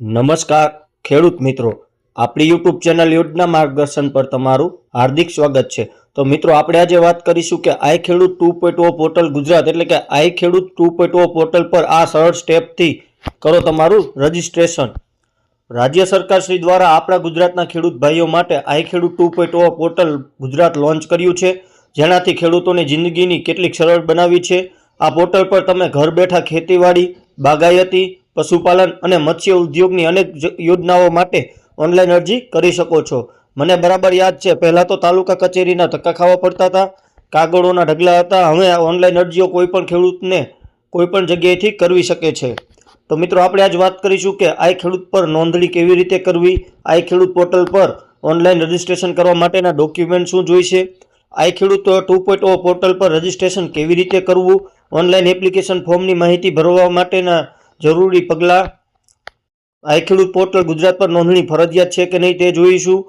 નમસ્કાર, ખેડૂત મિત્રો. આપણી યુટ્યુબ ચેનલ યોજના માર્ગદર્શન પર તમારું હાર્દિક સ્વાગત છે. તો મિત્રો, આપણે આજે વાત કરીશું કે I Khedut two point O portal Gujarat, એટલે કે I Khedut two point O portal પર આ સરળ સ્ટેપથી કરો તમારું રજિસ્ટ્રેશન. રાજ્ય સરકાર શ્રી દ્વારા આપણા ગુજરાતના ખેડૂત ભાઈઓ માટે I Khedut two point O portal Gujarat launch કર્યું છે. જેનાથી ખેડૂતોની જિંદગીની કેટલીક સરળ બનાવી છે. આ પોર્ટલ પર તમે ઘર બેઠા ખેતીવાડી, બાગાયતી પશુપાલન અને મત્સ્ય ઉદ્યોગની અનેક યોજનાઓ માટે ઓનલાઈન અરજી કરી શકો છો. મને બરાબર યાદ છે, પહેલાં તો તાલુકા કચેરીના ધક્કા ખાવા પડતા હતા, કાગળોના ઢગલા હતા, હવે ઓનલાઈન અરજીઓ કોઈપણ ખેડૂતને કોઈપણ જગ્યાએથી કરવી શકે છે. તો મિત્રો, આપણે આજ વાત કરીશું કે આઈ ખેડૂત પર નોંધણી કેવી રીતે કરવી? આઈ ખેડૂત પોર્ટલ પર ઓનલાઈન રજિસ્ટ્રેશન કરવા માટેના ડોક્યુમેન્ટ શું જોઈશે? I Khedut two point O portal પર રજિસ્ટ્રેશન કેવી રીતે કરવું? ઓનલાઈન એપ્લિકેશન ફોર્મની માહિતી ભરવા માટેના જરૂરી પગલાં. આઈ ખેડૂત પોર્ટલ ગુજરાત પર નોંધણી ફરજિયાત છે કે નહીં તે જોઈશું.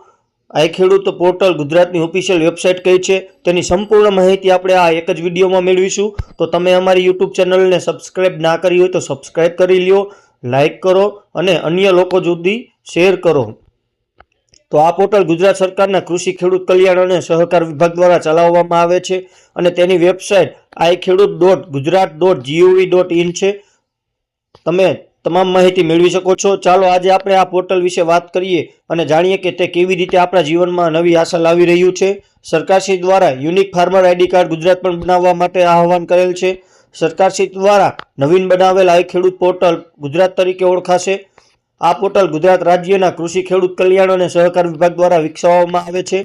આઈ ખેડૂત પોર્ટલ ગુજરાતની ઓફિશિયલ વેબસાઇટ કઈ છે તેની સંપૂર્ણ માહિતી આપણે આ એક જ વિડીયોમાં મેળવીશું. તો તમે અમારી યુટ્યુબ ચેનલને સબસ્ક્રાઇબ ના કરી હોય તો સબસ્ક્રાઇબ કરી લ્યો લાઇક કરો અને અન્ય લોકો સુધી શેર કરો. તો આ પોર્ટલ ગુજરાત સરકારના કૃષિ ખેડૂત કલ્યાણ અને સહકાર વિભાગ દ્વારા ચલાવવામાં આવે છે અને તેની website I Khedut dot Gujarat dot G O V dot in છે. તમે તમામ માહિતી મેળવી શકો છો. ચાલો આજે આપણે આ પોર્ટલ વિશે વાત કરીએ અને જાણીએ કે તે કેવી રીતે આપણા જીવનમાં નવી આશા લાવી રહ્યું છે. સરકારશ્રી દ્વારા unique farmer ID card Gujarat પણ બનાવવા માટે આહવાન કરેલ છે. સરકારશ્રી દ્વારા નવીન બનાવેલ આ ખેડૂત પોર્ટલ ગુજરાત તરીકે ઓળખાશે. આ પોર્ટલ ગુજરાત રાજ્યના કૃષિ ખેડૂત કલ્યાણ અને સહકાર વિભાગ દ્વારા વિકસાવવામાં આવે છે.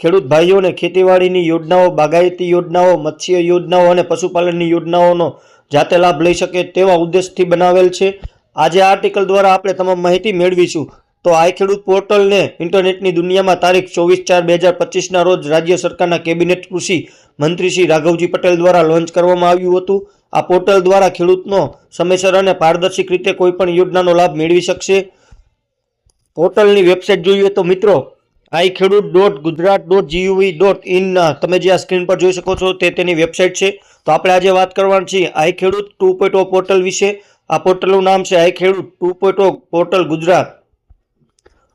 ખેડૂત ભાઈઓને ખેતીવાડીની યોજનાઓ, બાગાયતી યોજનાઓ, મત્સ્ય યોજનાઓ અને પશુપાલનની યોજનાઓનો જાતે લાભ લઈ શકે તેવા ઉદ્દેશથી બનાવેલ છે. આજે આર્ટિકલ દ્વારા આપણે તમામ માહિતી મેળવીશું. તો આ ખેડૂત પોર્ટલને ઇન્ટરનેટની દુનિયામાં તારીખ ચોવીસ ચાર બે હજાર પચીસના રોજ રાજ્ય સરકારના કેબિનેટ કૃષિ મંત્રી શ્રી રાઘવજી પટેલ દ્વારા લોન્ચ કરવામાં આવ્યું હતું. આ પોર્ટલ દ્વારા ખેડૂતનો સમયસર અને પારદર્શક રીતે કોઈપણ યોજનાનો લાભ મેળવી શકશે. પોર્ટલની વેબસાઇટ જોઈએ તો મિત્રો I Khedut dot Gujarat dot G U V dot in તમે જે આ સ્ક્રીન પર જોઈ શકો છો તે તેની વેબસાઇટ છે. તો આપણે આજે વાત કરવાની છીએ આઈ ખેડૂત ટુ પોર્ટલ વિશે. આ પોર્ટલનું નામ છે I Khedut two portal Gujarat.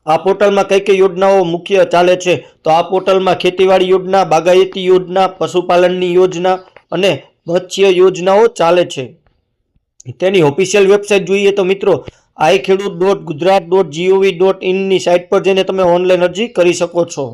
આ પોર્ટલમાં કઈ કઈ યોજનાઓ મુખ્ય ચાલે છે? તો આ પોર્ટલમાં ખેતીવાડી યોજના, બાગાયતી યોજના, પશુપાલનની યોજના અને મત્સ્ય યોજનાઓ ચાલે છે. તેની ઓફિશિયલ વેબસાઇટ જોઈએ તો મિત્રો I Khedut dot Gujarat dot G O V dot ઇનની site પર જઈને તમે ઓનલાઈન અરજી કરી શકો છો.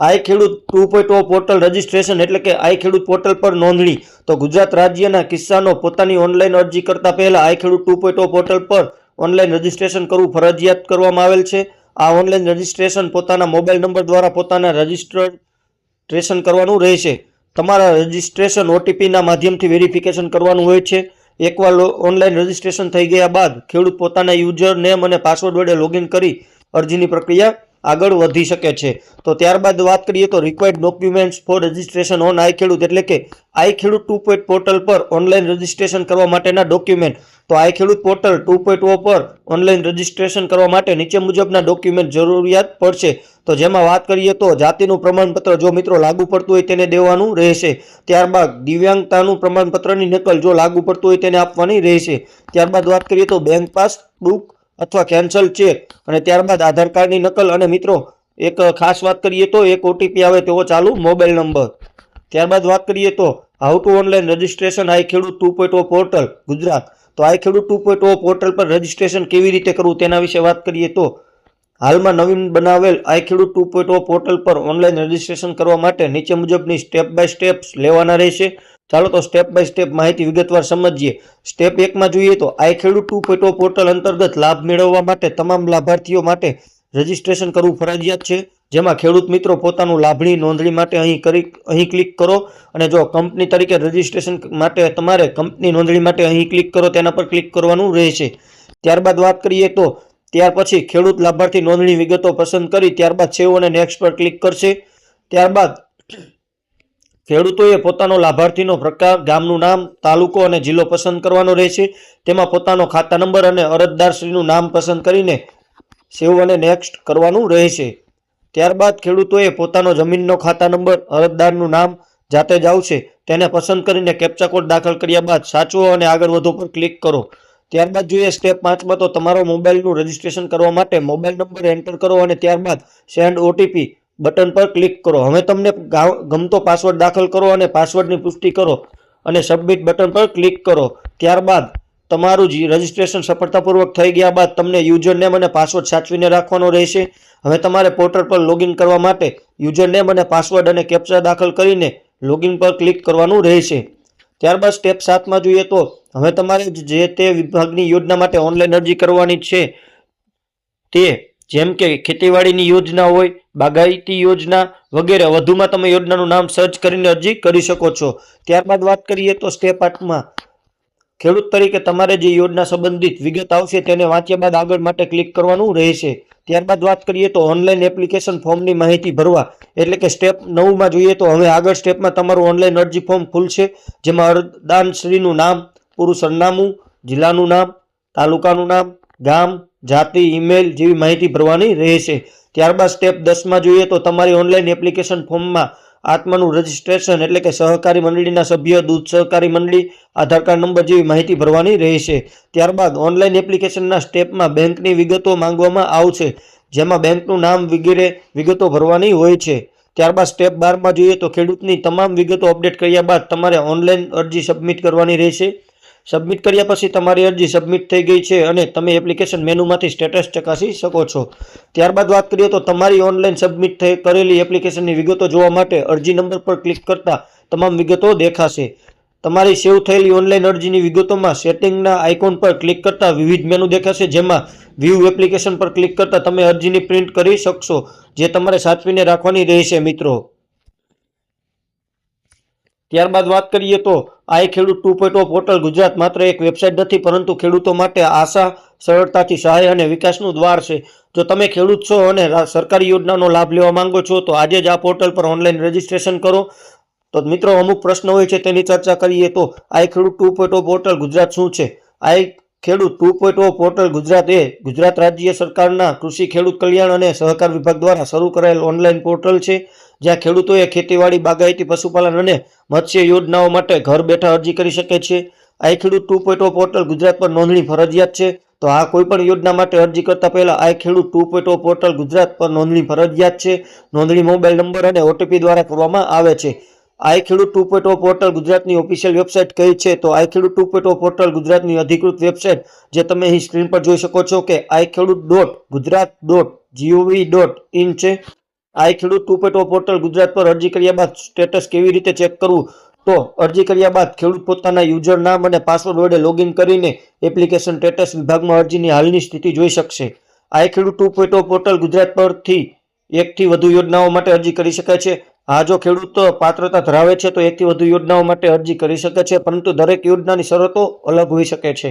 I Khedut two point O portal registration એટલે કે આઈ ખેડૂત પોર્ટલ પર નોંધણી. તો ગુજરાત રાજ્યના કિસ્સાનો પોતાની ઓનલાઈન અરજી કરતા પહેલા I Khedut two point O portal પર ઓનલાઈન રજિસ્ટ્રેશન કરવું ફરજિયાત કરવામાં આવેલ છે. આ ઓનલાઈન રજિસ્ટ્રેશન પોતાના મોબાઈલ નંબર દ્વારા પોતાના રજિસ્ટ્રેશન કરવાનું રહેશે. તમારા રજિસ્ટ્રેશન ઓટીપીના માધ્યમથી વેરિફિકેશન કરવાનું હોય છે. એકવાર ઓનલાઈન રજિસ્ટ્રેશન થઈ ગયા બાદ ખેડૂત પોતાના યુઝર નેમ અને પાસવર્ડ વડે લોગિન કરી અરજીની પ્રક્રિયા આગળ વધી શકે છે. તો ત્યારબાદ વાત કરીએ તો required documents for registration on I Khedut એટલે કે I Khedut two point portal પર ઓનલાઈન રજિસ્ટ્રેશન કરવા માટેના ડોક્યુમેન્ટ તો આઈ ખેડૂત પોર્ટલ ટુ પોઈન્ટ ઓ પર ઓનલાઈન રજિસ્ટ્રેશન કરવા માટે નીચે મુજબના ડોક્યુમેન્ટ જરૂરિયાત પડશે. તો જેમાં વાત કરીએ તો જાતિનું પ્રમાણપત્ર જો મિત્રો લાગુ પડતું હોય તેને દેવાનું રહેશે. ત્યારબાદ દિવ્યાંગતાનું પ્રમાણપત્રની નકલ જો લાગુ પડતું હોય તેને આપવાની રહેશે. ત્યારબાદ વાત કરીએ તો બેંક પાસબુક અથવા કેન્સલ ચેક અને ત્યારબાદ આધાર કાર્ડની નકલ અને મિત્રો, એક ખાસ વાત કરીએ તો એક ઓટીપી આવે તેવો ચાલુ, મોબાઈલ નંબર. ત્યારબાદ વાત કરીએ તો how to online registration I Khedut two point O portal Gujarat. તો I Khedut two point O portal પર રજિસ્ટ્રેશન કેવી રીતે કરવું તેના વિશે વાત કરીએ તો, હાલમાં નવીન બનાવેલ I Khedut two point O portal પર ઓનલાઈન રજિસ્ટ્રેશન કરવા માટે નીચે મુજબની સ્ટેપ બાય સ્ટેપ્સ લેવાના રહેશે. ચાલો તો સ્ટેપ બાય સ્ટેપ માહિતી વિગતવાર સમજીએ. સ્ટેપ એકમાં જોઈએ તો I Khedut two point portal અંતર્ગત લાભ મેળવવા માટે તમામ લાભાર્થીઓ માટે રજિસ્ટ્રેશન કરવું ફરજિયાત છે. જેમાં ખેડૂત મિત્રો પોતાનું લાભણી નોંધણી માટે અહીં કરી, અહીં ક્લિક કરો અને જો કંપની તરીકે રજીસ્ટ્રેશન માટે તમારે કંપની નોંધણી માટે અહીં ક્લિક કરો તેના પર ક્લિક કરવાનું રહેશે. ત્યારબાદ વાત કરીએ તો ત્યાર પછી ખેડૂત લાભાર્થી નોંધણી વિગતો પસંદ કરી ત્યારબાદ સેવ અને નેક્સ્ટ પર ક્લિક કરશે. ત્યારબાદ ખેડૂતોએ પોતાનો લાભાર્થીનો પ્રકાર, ગામનું નામ, તાલુકો અને જિલ્લો પસંદ કરવાનો રહેશે. તેમાં પોતાનો ખાતા નંબર અને અરજદારશ્રીનું નામ પસંદ કરીને સેવ અને નેક્સ્ટ કરવાનું રહેશે. ત્યારબાદ ખેડૂતોએ પોતાનો જમીનનો ખાતા નંબર, અરજદારનું નામ જાતે જ આવશે. તેને પસંદ કરીને કેપ્ચા કોડ દાખલ કર્યા બાદ સાચવો અને આગળ વધો પર ક્લિક કરો. ત્યારબાદ જોઈએ સ્ટેપ પાંચમાં તો તમારો મોબાઈલનું રજિસ્ટ્રેશન કરવા માટે મોબાઈલ નંબર એન્ટર કરો અને ત્યારબાદ સેન્ડ ઓટીપી બટન પર ક્લિક કરો. હવે તમને ગમતો પાસવર્ડ દાખલ કરો અને પાસવર્ડની પુષ્ટિ કરો અને સબમિટ બટન પર ક્લિક કરો. ત્યારબાદ તમારું જ રજિસ્ટ્રેશન સફળતાપૂર્વક થઈ ગયા બાદ તમને યુઝર નેમ અને પાસવર્ડ સાચવીને રાખવાનો રહેશે. હવે તમારે પોર્ટલ પર લોગિન કરવા માટે યુઝર નેમ અને પાસવર્ડ અને કેપ્ચા દાખલ કરીને લોગિન પર ક્લિક કરવાનું રહેશે. ત્યારબાદ સ્ટેપ સાતમાં જોઈએ તો હવે તમારે જે તે વિભાગની યોજના માટે ઓનલાઈન અરજી કરવાની છે તે જેમ કે ખેતીવાડીની યોજના હોય, બાગાયતી યોજના વગેરે. વધુમાં તમે યોજનાનું નામ સર્ચ કરીને અરજી કરી શકો છો. ત્યારબાદ વાત કરીએ તો સ્ટેપ આઠમાં ખેડૂત તરીકે તમારે જે યોજના સંબંધિત વિગત આવશે તેને વાંચ્યા બાદ આગળ માટે ક્લિક કરવાનું રહેશે. ત્યારબાદ વાત કરીએ તો ઓનલાઈન એપ્લિકેશન ફોર્મની માહિતી ભરવા. એટલે કે સ્ટેપ નવમાં જોઈએ તો હવે આગળ સ્ટેપમાં તમારું ઓનલાઈન અરજી ફોર્મ ખુલશે, જેમાં અરદાનશ્રીનું નામ પૂરું સરનામું જિલ્લાનું નામ, તાલુકાનું નામ, ગામ જાતિ ઈમેલ જેવી માહિતી ભરવાની રહેશે. ત્યારબાદ સ્ટેપ દસમાં જોઈએ તો તમારી ઓનલાઈન એપ્લિકેશન ફોર્મમાં આત્માનું રજિસ્ટ્રેશન એટલે કે સહકારી મંડળીના સભ્ય, દૂધ સહકારી મંડળી, આધાર કાર્ડ નંબર જેવી માહિતી ભરવાની રહેશે. ત્યારબાદ ઓનલાઈન એપ્લિકેશનના સ્ટેપમાં બેંકની વિગતો માંગવામાં આવશે, જેમાં બેંકનું નામ વગેરે વિગતો ભરવાની હોય છે. ત્યારબાદ સ્ટેપ બારમાં જોઈએ તો ખેડૂતની તમામ વિગતો અપડેટ કર્યા બાદ તમારે ઓનલાઈન અરજી સબમિટ કરવાની રહેશે. સબમિટ કર્યા પછી તમારી અરજી સબમિટ થઈ ગઈ છે અને તમે એપ્લિકેશન મેનુમાંથી સ્ટેટસ ચકાસી શકો છો. ત્યારબાદ વાત કરીએ તો તમારી ઓનલાઈન સબમિટ થઈ, કરેલી એપ્લિકેશનની વિગતો જોવા માટે અરજી નંબર પર ક્લિક કરતા તમામ વિગતો દેખાશે. તમારી સેવ થયેલી ઓનલાઈન અરજીની વિગતોમાં સેટિંગના આઇકોન પર ક્લિક કરતા વિવિધ મેનુ દેખાશે, જેમાં વ્યૂ એપ્લિકેશન પર ક્લિક કરતા તમે અરજીની પ્રિન્ટ કરી શકશો, જે તમારે સાચવીને રાખવાની રહેશે મિત્રો. ત્યારબાદ વાત કરીએ તો I Khedut two point portal Gujarat માત્ર એક વેબસાઇટ નથી, પરંતુ ખેડૂતો માટે આશા, સરળતાથી સહાય અને વિકાસનું દ્વાર છે. જો તમે ખેડૂત છો અને સરકારી યોજનાનો લાભ લેવા માંગો છો, તો આજે જ આ પોર્ટલ પર ઓનલાઈન રજીસ્ટ્રેશન કરો. તો મિત્રો અમુક પ્રશ્ન હોય છે, તેની ચર્ચા કરીએ તો આ Khedut two point portal Gujarat શું છે? I Khedut two point portal Gujarat એ ગુજરાત રાજ્ય સરકારના કૃષિ ખેડૂત કલ્યાણ અને સહકાર વિભાગ દ્વારા શરૂ કરાયેલ ઓનલાઈન પોર્ટલ છે, જ્યાં ખેડૂતોએ ખેતીવાડી, બાગાયતી પશુપાલન અને મત્સ્ય યોજનાઓ માટે ઘર બેઠા અરજી કરી શકે છે. I Khedut two point portal Gujarat પર નોંધણી ફરજિયાત છે. તો આ કોઈપણ યોજના માટે અરજી કરતા પહેલા I Khedut two point portal Gujarat પર નોંધણી ફરજિયાત છે. નોંધણી મોબાઈલ નંબર અને ઓટીપી દ્વારા કરવામાં આવે છે. I Khedut two point portal ગુજરાતની ઓફિશિયલ વેબસાઇટ કઈ છે? તો I Khedut two point portal ગુજરાતની અધિકૃત વેબસાઇટ, જે તમે અહીં સ્ક્રીન પર જોઈ શકો છો કે I Khedut dot Gujarat dot G O V dot in છે. I Khedut two point portal Gujarat પર અરજી કર્યા બાદ સ્ટેટસ કેવી રીતે ચેક કરવું? તો અરજી કર્યા બાદ ખેડૂત પોતાના યુઝર નામ અને પાસવર્ડ વડે લોગિન કરીને એપ્લિકેશન સ્ટેટસ વિભાગમાં અરજીની હાલની સ્થિતિ જોઈ શકશે. આઈ Khedut two point portal Gujarat પરથી એકથી વધુ યોજનાઓ માટે અરજી કરી શકાય છે. આ જો ખેડૂત પાત્રતા ધરાવે છે, તો એકથી વધુ યોજનાઓ માટે અરજી કરી શકે છે, પરંતુ દરેક યોજનાની શરતો અલગ હોઈ શકે છે.